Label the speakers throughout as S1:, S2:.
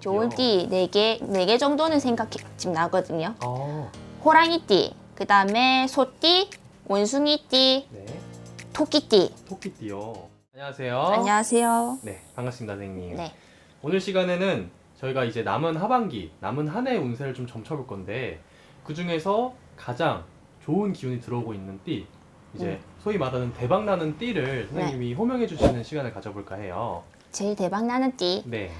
S1: 좋은 띠 4개, 4개 정도는 생각 지금 나거든요.
S2: 아,
S1: 호랑이띠, 그 다음에 소띠, 원숭이띠,
S2: 네.
S1: 토끼띠.
S2: 토끼띠요. 안녕하세요.
S1: 안녕하세요.
S2: 네, 반갑습니다, 선생님.
S1: 네.
S2: 오늘 시간에는 저희가 이제 남은 하반기, 남은 한 해의 운세를 좀 점쳐볼 건데 그 중에서 가장 좋은 기운이 들어오고 있는 띠, 이제
S1: 음.
S2: 소위 말하는 대박 나는 띠를 선생님이 호명해 주시는 시간을 가져볼까 해요.
S1: 제일 대박 나는 띠.
S2: 네,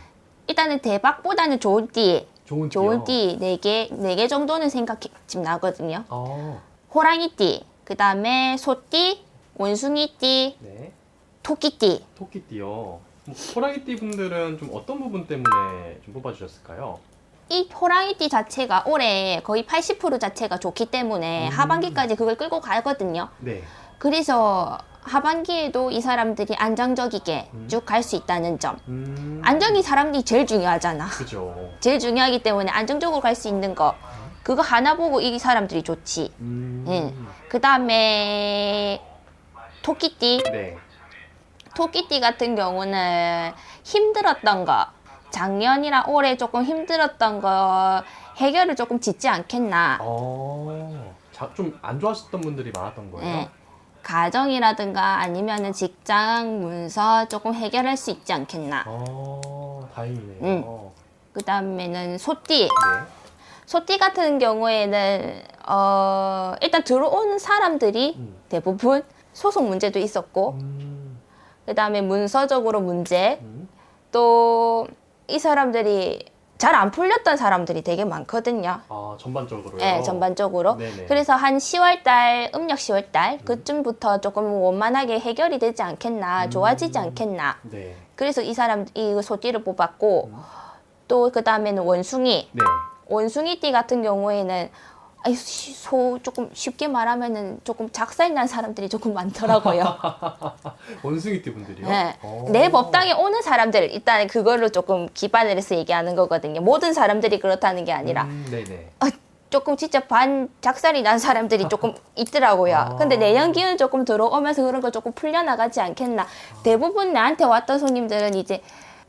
S1: 일단은 대박보다는 좋은 띠.
S2: 좋은 띠요.
S1: 좋은 띠 4개, 4개 정도는 생각 지금 나거든요.
S2: 아,
S1: 호랑이 띠, 그 다음에 소띠, 원숭이 띠,
S2: 네,
S1: 토끼 띠.
S2: 토끼띠요. 뭐, 호랑이띠 분들은 좀 어떤 부분 때문에 좀 뽑아주셨을까요?
S1: 이 호랑이 띠 자체가 올해 거의 80% 자체가 좋기 때문에
S2: 음.
S1: 하반기까지 그걸 끌고 가거든요.
S2: 네,
S1: 그래서 하반기에도 이 사람들이 안정적이게
S2: 음.
S1: 쭉 갈 수 있다는 점.
S2: 음,
S1: 안정이 사람들이 제일 중요하잖아.
S2: 그죠.
S1: 제일 중요하기 때문에 안정적으로 갈 수 있는 거. 그거 하나 보고 이 사람들이 좋지.
S2: 음,
S1: 예. 그 다음에 토끼띠.
S2: 네,
S1: 토끼띠 같은 경우는 힘들었던 거. 작년이랑 올해 조금 힘들었던 거 해결을 조금 짓지 않겠나.
S2: 어, 좀안 좋아하셨던 분들이 많았던 거예요.
S1: 예. 가정이라든가 아니면은 직장 문서 조금 해결할 수 있지 않겠나.
S2: 어, 다행이네요.
S1: 음. 그 다음에는 소띠.
S2: 네.
S1: 소띠 같은 경우에는 어 일단 들어오는 사람들이
S2: 음.
S1: 대부분 소송 문제도 있었고
S2: 음,
S1: 그 다음에 문서적으로 문제
S2: 음.
S1: 또 이 사람들이 잘 안 풀렸던 사람들이 되게 많거든요.
S2: 아, 전반적으로요?
S1: 예, 전반적으로.
S2: 네네.
S1: 그래서 한 10월달, 음력 10월달 그쯤부터 조금 원만하게 해결이 되지 않겠나,
S2: 음.
S1: 좋아지지 않겠나.
S2: 네.
S1: 그래서 이 사람 이 소띠를 뽑았고
S2: 음.
S1: 또 그 다음에는 원숭이.
S2: 네.
S1: 원숭이띠 같은 경우에는 소 조금 쉽게 말하면은 조금 작살난 사람들이 조금 많더라고요.
S2: 원숭이띠 분들이요?
S1: 네.
S2: 어.
S1: 내 법당에 오는 사람들 일단 그걸로 조금 기반을 해서 얘기하는 거거든요. 모든 사람들이 그렇다는 게 아니라
S2: 음, 네네.
S1: 조금 진짜 반 작살이 난 사람들이 조금 있더라고요.
S2: 아.
S1: 근데 내연 기운 조금 들어오면서 그런 거 조금 풀려나가지 않겠나. 대부분 나한테 왔던 손님들은 이제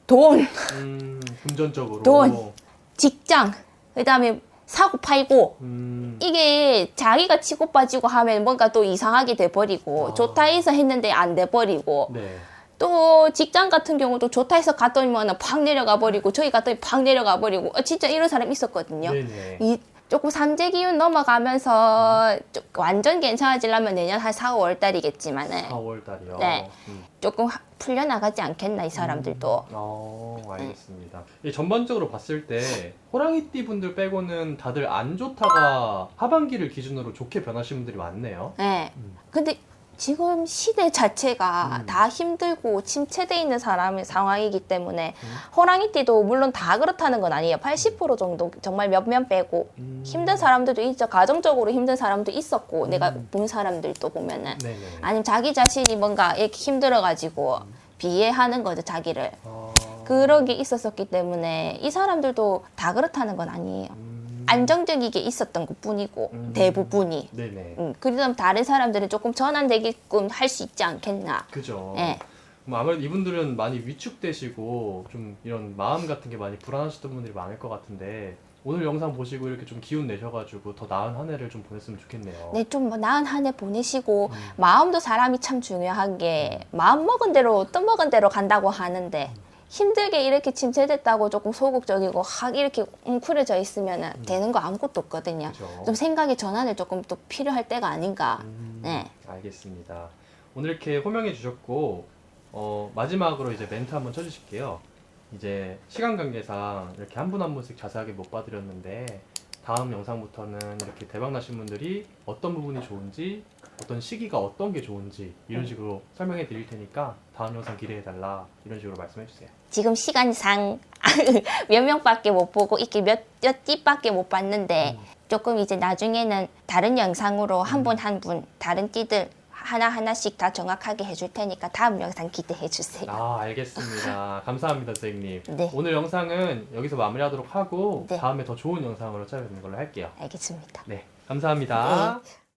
S1: 돈,
S2: 음, 금전적으로.
S1: 돈. 직장, 그다음에 사고 팔고
S2: 음,
S1: 이게 자기가 치고 빠지고 하면 뭔가 또 이상하게 돼버리고
S2: 아.
S1: 좋다 해서 했는데 안 돼버리고
S2: 네.
S1: 또 직장 같은 경우도 좋다 해서 갔더니만 팍 내려가 버리고 저희 갔더니 팍 내려가 버리고 어, 진짜 이런 사람 있었거든요.
S2: 네네.
S1: 이 조금 삼재 기운 넘어가면서 좀 완전 괜찮아지려면 내년 한 4, 5월 달이겠지만은
S2: 4월 달이요.
S1: 네.
S2: 음.
S1: 조금 하- 풀려나가지 않겠나 이 사람들도.
S2: 어, 알겠습니다. 이 전반적으로 봤을 때 호랑이띠 분들 빼고는 다들 안 좋다가 하반기를 기준으로 좋게 변하신 분들이 많네요.
S1: 네.
S2: 음.
S1: 근데 지금 시대 자체가
S2: 음.
S1: 다 힘들고 침체돼 있는 사람의 상황이기 때문에
S2: 음.
S1: 호랑이띠도 물론 다 그렇다는 건 아니에요. 80% 정도 정말 몇몇 빼고
S2: 음.
S1: 힘든 사람들도 있죠. 가정적으로 힘든 사람도 있었고 내가
S2: 음.
S1: 본 사람들도 보면은
S2: 네네.
S1: 아니면 자기 자신이 뭔가 이렇게 힘들어가지고 비애하는 거죠 자기를.
S2: 아,
S1: 그런 게 있었었기 때문에 이 사람들도 다 그렇다는 건 아니에요.
S2: 음.
S1: 안정적이게 있었던 것 뿐이고
S2: 음.
S1: 대부분이.
S2: 네네.
S1: 음, 그러면 다른 사람들은 조금 전환되게끔 할 수 있지 않겠나.
S2: 그죠.
S1: 네.
S2: 뭐 아무래도 이분들은 많이 위축되시고 좀 이런 마음 같은 게 많이 불안하셨던 분들이 많을 것 같은데 오늘 영상 보시고 이렇게 좀 기운 내셔가지고 더 나은 한 해를 좀 보냈으면 좋겠네요.
S1: 네, 좀 뭐 나은 한 해 보내시고
S2: 음.
S1: 마음도 사람이 참 중요한 게 마음 먹은 대로 뜻 먹은 대로 간다고 하는데 힘들게 이렇게 침체됐다고 조금 소극적이고 확 이렇게 웅크려져 있으면 되는 거 아무것도 없거든요.
S2: 음. 그죠.
S1: 좀 생각의 전환을 조금 또 필요할 때가 아닌가.
S2: 음,
S1: 네.
S2: 알겠습니다. 오늘 이렇게 호명해 주셨고 어, 마지막으로 이제 멘트 한번 쳐주실게요. 이제 시간 관계상 이렇게 한 분 한 분씩 자세하게 못 봐드렸는데 다음 영상부터는 이렇게 대박 나신 분들이 어떤 부분이 좋은지 어떤 시기가 어떤 게 좋은지 이런 식으로 설명해 드릴 테니까 다음 영상 기대해 달라 이런 식으로 말씀해 주세요.
S1: 지금 시간상 몇 명밖에 못 보고 이렇게 몇, 몇 띠밖에 못 봤는데
S2: 음.
S1: 조금 이제 나중에는 다른 영상으로 한 분 한분 다른 띠들 하나하나씩 다 정확하게 해줄 테니까 다음 영상 기대해 주세요.
S2: 아 알겠습니다. 감사합니다 선생님.
S1: 네.
S2: 오늘 영상은 여기서 마무리하도록 하고
S1: 네.
S2: 다음에 더 좋은 영상으로 찾아뵙는 걸로 할게요.
S1: 알겠습니다.
S2: 네 감사합니다.
S1: 네.